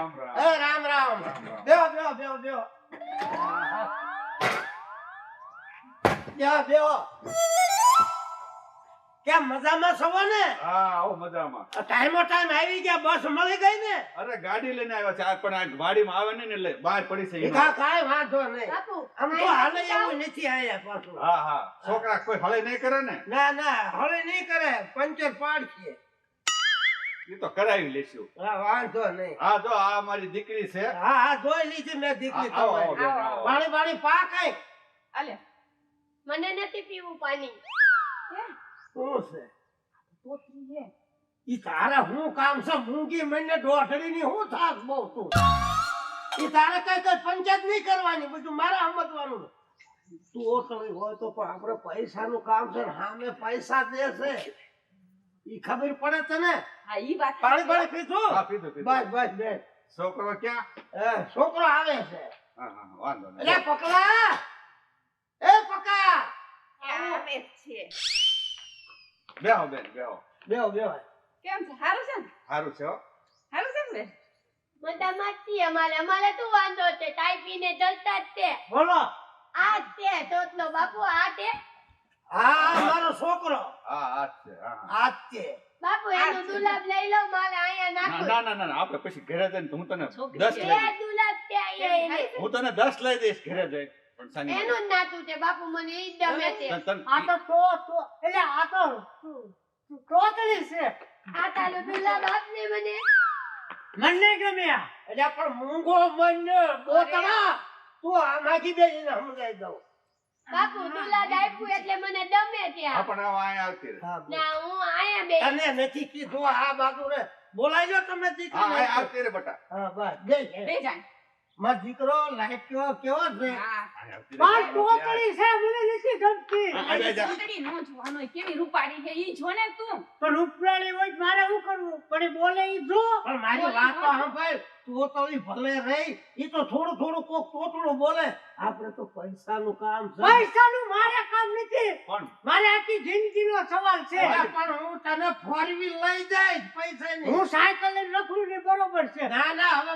રામ રામ. એ રામ રામ. બેહો બેહો બેહો બેહો. બેહો બેહો. કેમ મજામાં છો ને? હા આવો મજામાં. ટાઈમો ટાઈમ આવી ગયા બસ મળી ગઈ ને? અરે ગાડી લઈને આવ્યા છે. આ પણ આ ગાડીમાં આવે ને એટલે બહાર પડી છે કા કાઈ વાંધો નહીં. બાપુ આમ તો હાલે એવું નથી આયા પાછું. હા હા. છોકરા કોઈ હળે નહીં કરે ને? ના ના હળે નહીં કરે. પંચર પાડશે એ તો કરાવી લેશું. હા વાંધો નહીં. હા જો આ મારી દીકરી છે. હા હા જોઈ લીધી મેં દીકરી આવો, આવો, તમારી. પાણી પાણી પા કઈ? અલે મને નથી પીવું પાણી. શું છે? પોતરી હે ઈ તારે હું કામ છે? મૂંગી મને ની હું થાક બહુ તું ઈ તારે કઈ કઈ પંચાયત નહીં કરવાની બધું મારે સમજવાનું. તું હોય તો પણ આપણે પૈસાનું કામ છે ને સામે પૈસા દે છે. ઈ ખબર પડે તને? હા ઈ વાત પાણી પાણી હા પીધું પીધું. બસ પીધું બસ બેસ છોકરો ક્યાં? એ, છોકરો આવે છે. હા હા વાંધો એટલે નહીં પકડા! એ પકા આવે છે. બેહો બેન બેહો. બેહો બેહો. કેમ છે? હારું છે ને? સારું છે હો. હારું છે ને બેન? જ છીએ અમારે. અમારે શું વાંધો છે? ટાઈપીને પીને જલતા જ તે બોલો. આ તે તો તોતલો બાપુ આ તે હા મારો છોકરો. હા આ છે હા હા. આ જ છે. બાપુ આ દુલાબ લઈ લો મારે અહીંયા નાખો. ના ના ના આપણે પછી ઘરે જઈને હું તને છોકરી દસ છે. લઈ બે દુલાબ છે અહીંયા હું તને દસ લઈ દઈશ ઘરે જઈ એનું નાતું છે બાપુ મને ઈ જ ગમે છે. આ તો તો તો એટલે આ તો ટોટલી છે? આ તારો દુલાબ આપને મને? મને નહીં ગમે આ. એટલે પણ મૂંગો મન બોતડા તું આમાંથી બેસીને સમજાઈ દઉં. બાપુ દુલાબ આપ્યું એટલે મને ગમે ત્યાં પણ આવા અહીંયા આવતી રહે. ના હું અહીંયા બે તને નથી કીધું આ બાજુ રે. બોલાઈ લો તમે હા દીકરી અહીંયા આવતી રે બટા. હા બસ બે બે જાય. મારો દીકરો લાઈટ કેવો કેવો છે? હા. અહીંયા છે મને નથી ગમતી. આ- નો જોવાનો કેવી રૂપાળી છે ઈ જો ને તું પણ ઉપરાણી હોય મારે શું કરવું? પણ બોલે ઈ જો. પણ મારી વાત તો સાંભળ તું ભલે રહી ઈ તો થોડું થોડું કોક તોતડું બોલે. આપણે તો પૈસાનું કામ છે. પૈસાનું મારે કામ નથી. પણ મારે આખી જિંદગીનો સવાલ છે. પણ હું તને ફોર વ્હીલ લઈ જઈશ પૈસાની. હું સાયકલ લઈને રખડું ને બરોબર છે. ના ના હવે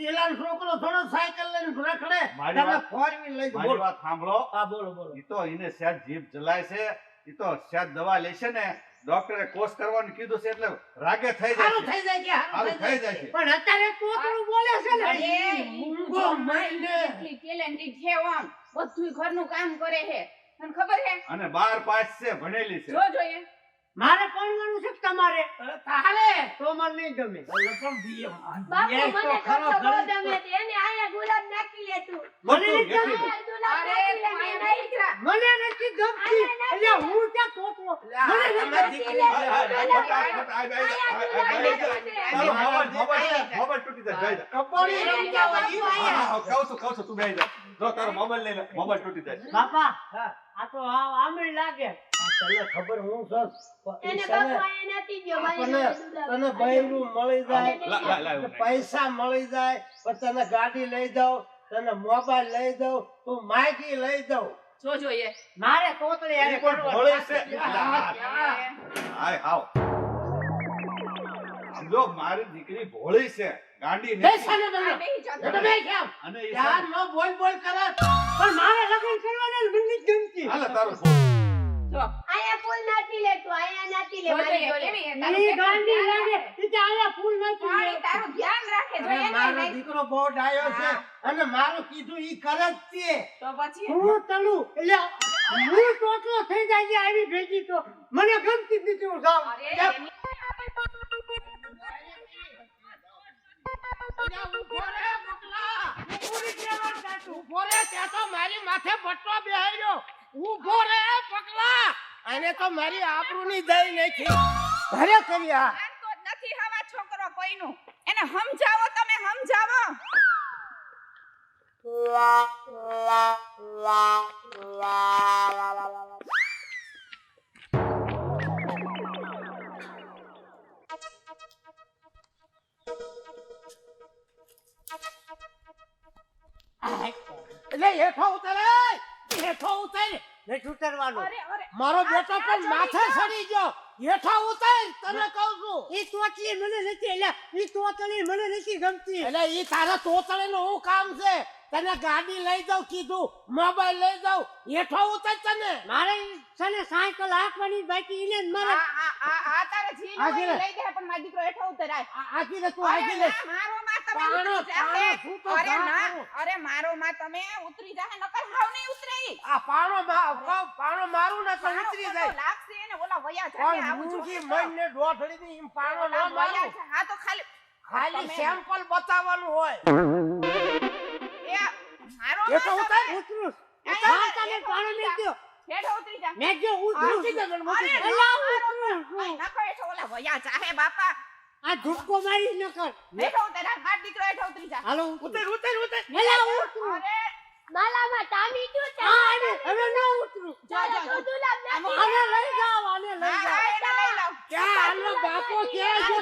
પેલાનો છોકરો થોડો સાયકલ લઈને રખડે મારી ફોર વ્હીલ લઈ મારી વાત સાંભળો. હા બોલો બોલો. ઈ તો એને સેજ જીભ જલાય છે ઈ તો સેજ દવા લેશે ને ડોક્ટરે કોર્સ કરવાનું કીધું છે એટલે રાગે થઈ જાય સારું થઈ જાય છે સારું સારું થઈ જાય. પણ અત્યારે તોતરું બોલે છે ને અરે, મૂંગો તો મહિને. કેટલી છે આમ બધુંય ઘરનું કામ કરે છે. તને ખબર છે? અને બાર પાસ છે ભણેલી છે. જો જોઈએ. મારે પરણવાનું છે તમારે અરે તો મને નહીં ગમે પણ બીએ બાપુ મને તો ખરો. ગમે એને આયા ગુલાબ નાખી લે તું મને બધું નહીં એથી જ. અહીંયા ગુલાબ અરે નાખી લે તું મેં અહીંયા નહીં. બેસી મને નથી ગમતી એટલે હું ક્યાં તોતરો મને નથી તારો મોબાઈલ- તૂટી જાય. બાપા આ તો આમે લાગે તને ખબર હું છું બૈરું મળી જાય. પૈસા મળી જાય તને ગાડી લઈ દઉં તને મોબાઈલ લઈ દઉં તું માઇકી લઈ દઉં જો જોઈએ મારે તોતરી ઈ પણ કરવા છે. છે. હાય, હાવ. સમજો, મારી દીકરી ભોળી છે ગાંડી. બેસાને કેમ અને યાર નો બોલ બોલ કરે પણ મારે લગ્ન કરવાના ને ગમતી હાલે તારું ફોન. જો. અહીંયા ફૂલ નાખી લે તું અહીંયા લે મારી જોડે. કેવી છે, તારું ઈ કેટલું ગાંડી લાગે રાખે. આયા ફૂલ પાણી નાખી તારું ધ્યાન રાખે અને જોઈએ મારો દીકરો બહુ ડાયો છે અને મારું કીધું ઈ કરે જ છે. તો પછી? હું તળું એટલે હું તોતરો થઈ જાય આવી ભેગી તો. મને ગમતી નથી હું જાઉં મારી માથે બટલો બેહાડ્યો. ઊભો રે પકલા અને તો મારી આબરૂની દઈ નાખી. માનતો જ નથી હવા છોકરો કોઈનું. એને સમજાવો તમે સમજાવો. એટલે હેઠો ઉતરે. હેઠો ઉતર. નથી ઉતરવાનું અરે અરે મારો બેટો પણ માથે સડી ગયો. હેઠો ઉતર તને કહું છું. ઈ તોતલી મને નથી એટલે ઈ તોતલી મને નથી ગમતી. એટલે ઈ તારા તોતળી નું શું કામ છે? તને ગાડી લઈ જાઉં કીધું મોબાઈલ લઈ જાઉં હેઠો ઉતર તને. મારે ઈ છે ને સાયકલ આપવાની બાકી ઈને મારે આ આ આ આ તારે જી આ લેવું કીધે. હોય એ લઈ દે પણ મારી દીકરો હેઠો ઉતર આ- આગી લે તું આગી મારો તમે ઉતરી જાહે. પાણો, શું તો અરે ના, અરે મારો માં તમે ઉતરી જાહે નકર હાવ નહીં ઉતરે આ પાણો મા- પાણો મારું ને તો ઉતરી જાય. લાગશે એને ઓલા વયા જાહે, આવું મૂંગી જોશે તો. મઈને દોઢડી એમ પાણો ઓલા મારું. હા તો ખાલી ખાલી સેમ્પલ બતાવવાનું હોય. એ મારો માં હેઠો ઉતાર. ઉતરું. આ તમે પાણી મેં જા. હેઠો ઉતરી જા. મેં જો ઉતરું દે મને, મૂકી અરે દે. ઉતરું. નખો હેઠો ઓલા વયા જાહે બાપા. આ ધુક્કો મારી ન કર. બેઠો ઉતર આ દીકરો બેઠો ઉતરી જા. હાલો ઉતર ઉતર. ઉતર મેલા ઉતરું. અરે. માલામાં ટામી ગયું છે. હા હવે ન ઉતરું. જા જા જો. નથી. આને લઈ જાવ આને લઈ જાવ હા, એને લઈ લાવ. ક્યાં હાલો બાપો કે છે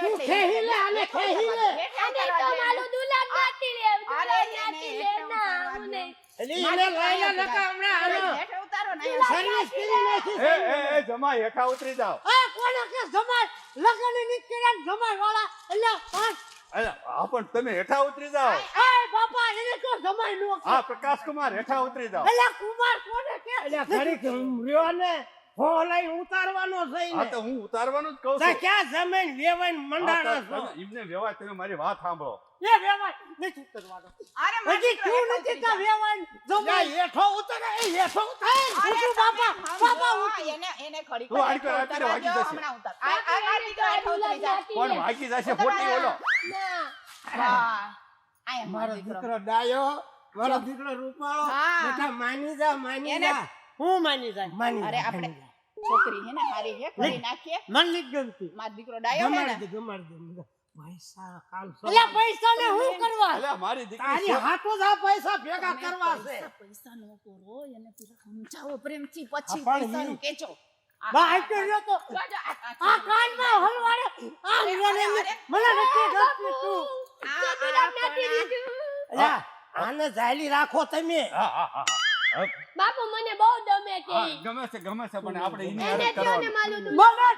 તું. ખેહી લે, આને હેઠો ખેહી લે. અને તો માલો દુલાબ નથી લે અરે, હેઠો લે ના હું દે. નહીં. એટલે એને લઈ લે નકા હમણાં આનો હેઠો ઉતારો. સર્વિસ કરી નાખી એ એ હેઠા જમાય લગનની કર્યા જમાય વાળા એટલે પાંચ હા પણ તમે હેઠા ઉતરી જાઓ. એ બાપા એને તો જમાય નો હા પ્રકાશ કુમાર હેઠા ઉતરી જાઓ. એટલે કુમાર કોને કે? એટલે ઘડી રહ્યો ને હો લઈ ઉતારવાનો છે હા તો હું ઉતારવાનું જ કહું છું ક્યાં જમીન વેવાઈને હા, મંડાણા છો તમે મારી વાત સાંભળો એ વેવાય નથી કરવાનો અરે, હજી તું હેઠો નથી ઉતરી વેવાય લે, હેઠો ઉતર એ હેઠો ઉતાર અરે, બાપા, બાપા એને એને ખડી તું આડી કર, આડી વાગી જશે. હમણાં ઉતાર. આ- ઉતરી. પણ વાગી જશે ખોટી ઓલો ના હા. મારો મારો દીકરો. ડાયો મારો દીકરો રૂપાળો હા. બેટા માની જા માની જા હું માની જાય. માની અરે, આપણે- છોકરી હે ને હારી હે કરી નાખીએ. મન નથી ગમતી. માર દીકરો ડાયો હે ને. ગમાડી દે પૈસા કાલ એટલે પૈસા ને હું કરવા? અલ્યા મારી દીકરી તારી હાથો જ આ પૈસા ભેગા કરવા છે. પૈસા નો કરો એને પેલા સમજાવો પ્રેમથી પછી પૈસા નું કેચો આ- બા તો જો, જો, આ- આ- આ કાનમાં હલવાડે. આ મને અરે, અરે. મને નથી ગમતી તું. આ- આ નથી દીધું આને ઝાલી રાખો તમે. હા હા હા. ગમે છે હા ઈ. ગમે છે ગમે છે પણ આપણે એની હારે કરવાનું. મને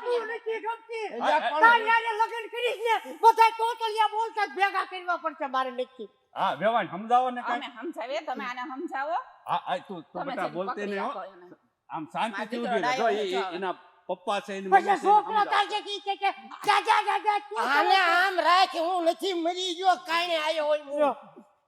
તું નથી ગમતી. અલ્યા, પણ- તારી કરીશ ને બધા તોતલિયા બોલતા ભેગા કરવા પડશે મારે નથી. હા વ્યવહાર સમજાવો ને અમે કાંઈ તમે આને સમજાવો. હા આ તું તું બેટા બોલતે પકડી નહીં હો. રાખો એને. આમ શાંતિથી મારો રહે. જો ડાયો એ- છે, એ- એના પપ્પા છે એની મમ્મી છે છોકરો કે કે તું આને આમ રાખ હું નથી મરી ગયો કાંઈ આયો હોય હું.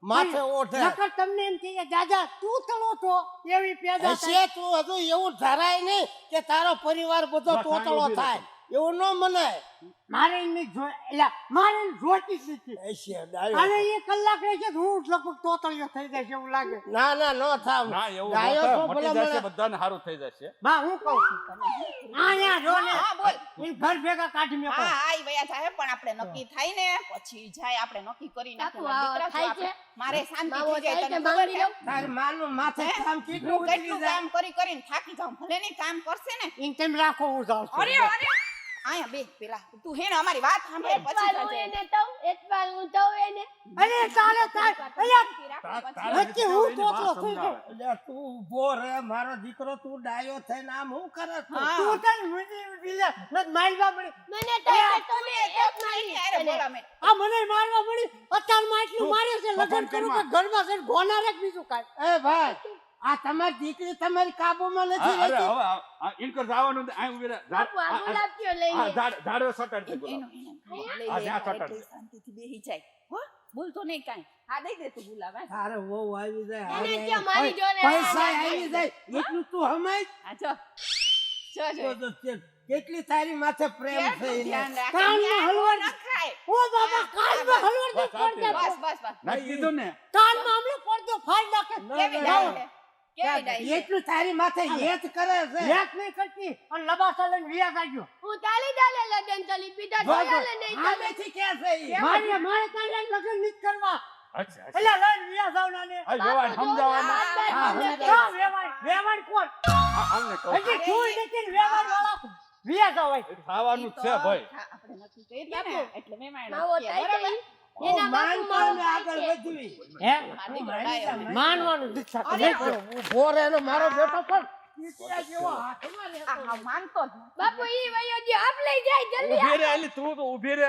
માથે ઓઢે. નકર તમને એમ કે દાદા તું તળો તો. એવી પેદા થાય. તું હજુ એવું ધરાય નહીં કે તારો પરિવાર બધો તોતળો થાય. એવું ન મનાય. મારે એને જો એટલે મારે જોતી જ નથી. અને એ કલાક રહે છે હું લગભગ તોતળિયો થઈ જાય એવું લાગે. ના ના ન થાવ. ના એવું ડાયો ન ભલા મને. બધાને સારું થઈ જશે. બા હું કહું છું આયા જો ને હા બોલ. એ ઘર ભેગા કાઢી મેકો હા હા વયા જાય પણ આપણે નક્કી થાય ને પછી જાય આપણે નક્કી કરી દીકરા થાય છે? મારે શાંતિ થઈ જાય તને ખબર છે? લઉં? માનું માથે કામ કેટલું કેટલું કામ કરી કરીને થાકી જાઉં ભલે ને કામ કરશે ને. ઇન તેમ રાખો હું જાઉં અરે અરે! આયા બે પેલા તું હે ને અમારી વાત સાંભળે પછી એકવાર હું. એને એને. અરે ચાલે ચાલે વચ્ચે તોતલો થઈ સમજાવે. એટલે તું ઊભો રહે મારો દીકરો તું ડાયો થઈને આમ હું કરે તું? તને મુજી બીજા નત મારવા મળી મને થાય કે તમે એક મારી અરે બોલા મેં. આ મને મારવા મળી અત્યારમાં એટલું મારે છે લગન કરું. કે ઘરમાં છે ગોના રે બીજું કાઈ એ ભાઈ આ તમારી દીકરી તમારી કાબુમાં નથી અરે હવે ઇનકર જવાનું આ ઊભી રહે. લઈ આ લે. ઝાડ- ઝાડવે સટાડ દે લઈ આ જ્યાં એટલે શાંતિથી બેહી જાય. હો બોલતો નહીં કાઈ. હા દઈ દે તું ગુલાબ હા. તારે વહુ આવી જાય એને કે મારી. જોડે પૈસા આવી જાય એટલું તું હમાય? હા જો. જો જો. કેટલી તારી માથે પ્રેમ થઈ રાખે. કાનમાં ન્યાય હલવાડ. ન. ઓ બાબા કાનમાં હલવડ બસ, આ બસ બસ બસ. ના કીધું ને? કાનમાં હમણે પડદો ફાડી નાખે. ના, કેવી એટલું તારી માથે હેત કરે છે. હેત નહીં કરતી અને લબાસા લઈને વિયા કાઢ્યો હું તાલી તાલે લગન ચલી પીધા જો, જો. નહીં ચાલે. થી કે છે મારે મારે તાલે લગન નથી કરવા. એટલે લઈને વિયા જાવ ને આ વેવાણ આ હા, વેવાણ વેવાણ કોણ? અમને કહો. હજી તું નથી વેવાણ વાળા વિયા જાવ થવાનું છે ભાઈ. આપણે નક્કી બાપુ, એટલે મહેમાન માવો બરાબર? માનવાનું દીક્ષા તો અરે, નહીં કરો. ઊભો રહે ને મારો બેટો પણ માનતો બાપુ ઈ વયો બાપ લઈ જાય જલ્દી રે આલી તું તો ઊભી રે